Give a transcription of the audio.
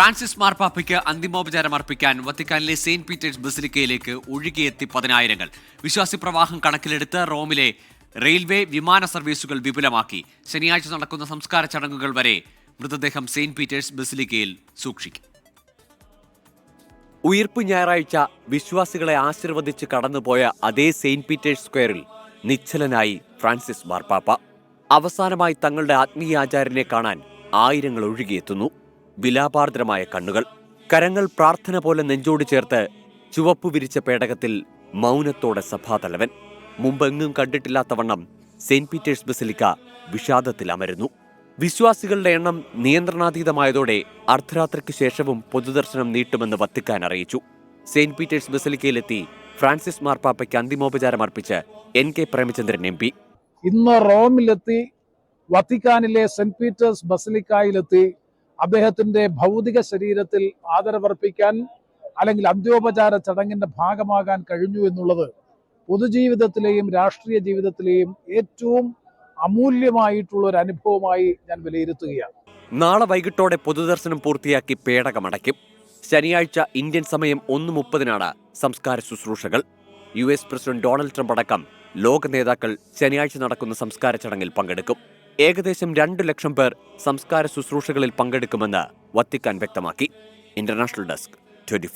Francis മാർപ്പാപ്പയ്ക്ക് അന്തിമോപചാരം അർപ്പിക്കാൻ വത്തിക്കാനിലെ സെയിന്റ് പീറ്റേഴ്സ് ബസിലിക്കയിലേക്ക് ഒഴുകിയെത്തി പതിനായിരങ്ങൾ. വിശ്വാസി പ്രവാഹം കണക്കിലെടുത്ത് റോമിലെ റെയിൽവേ വിമാന സർവീസുകൾ വിപുലമാക്കി. ശനിയാഴ്ച നടക്കുന്ന സംസ്കാര ചടങ്ങുകൾ വരെ മൃതദേഹം സെയിന്റ് പീറ്റേഴ്സ് ബസിലിക്കയിൽ സൂക്ഷിക്കും. ഉയർപ്പ് ഞായറാഴ്ച വിശ്വാസികളെ ആശീർവദിച്ച് കടന്നുപോയ അതേ സെയിന്റ് പീറ്റേഴ്സ് സ്ക്വയറിൽ നിശ്ചലനായി ഫ്രാൻസിസ് മാർപ്പാപ്പ അവസാനമായി തങ്ങളുടെ ആത്മീയാചാര്യനെ കാണാൻ ആയിരങ്ങൾ ഒഴുകിയെത്തുന്നു. വിലാപാർദ്രമായ കണ്ണുകൾ. കരങ്ങൾ പ്രാർത്ഥന പോലെ നെഞ്ചോട് ചേർത്ത് ചുവപ്പു വിരിച്ച പേടകത്തിൽ മൗനത്തോടെ സഭാതലവൻ. മുമ്പെങ്ങും കണ്ടിട്ടില്ലാത്ത വണ്ണം സെയിന്റ് പീറ്റേഴ്സ് ബസിലിക്ക വിഷാദത്തിൽ അമരുന്നു. വിശ്വാസികളുടെ എണ്ണം നിയന്ത്രണാതീതമായതോടെ അർദ്ധരാത്രിക്ക് ശേഷവും പൊതുദർശനം നീട്ടുമെന്ന് വത്തിക്കാൻ അറിയിച്ചു. സെയിന്റ് പീറ്റേഴ്സ് ബസിലിക്കയിലെത്തി ഫ്രാൻസിസ് മാർപ്പാപ്പയ്ക്ക് അന്തിമോപചാരം അർപ്പിച്ച് N K Premachandran M P. ഇന്ന് റോമിലെത്തി വത്തിക്കാനിലെ സെന്റ് പീറ്റേഴ്സ് ബസിലിക്കായിലെത്തി അദ്ദേഹത്തിന്റെ ഭൗതിക ശരീരത്തിൽ ആദരവർപ്പിക്കാൻ അല്ലെങ്കിൽ അന്ത്യോപചാര ചടങ്ങിന്റെ ഭാഗമാകാൻ കഴിഞ്ഞു എന്നുള്ളത് പൊതുജീവിതത്തിലെയും രാഷ്ട്രീയ ജീവിതത്തിലെയും ഏറ്റവും അമൂല്യമായിട്ടുള്ള ഒരു അനുഭവമായി ഞാൻ വിലയിരുത്തുകയാണ്. നാളെ വൈകിട്ടോടെ പൊതുദർശനം പൂർത്തിയാക്കി പേടകമടയ്ക്കും. ശനിയാഴ്ച ഇന്ത്യൻ സമയം ഒന്ന് മുപ്പതിനാണ് സംസ്കാര ശുശ്രൂഷകൾ. U S president Donald Trump അടക്കം ലോക നേതാക്കൾ ശനിയാഴ്ച നടക്കുന്ന സംസ്കാര ചടങ്ങിൽ പങ്കെടുക്കും. ഏകദേശം രണ്ട് ലക്ഷം പേർ സംസ്കാര ശുശ്രൂഷകളിൽ പങ്കെടുക്കുമെന്ന് വത്തിക്കാൻ വ്യക്തമാക്കി. International desk twenty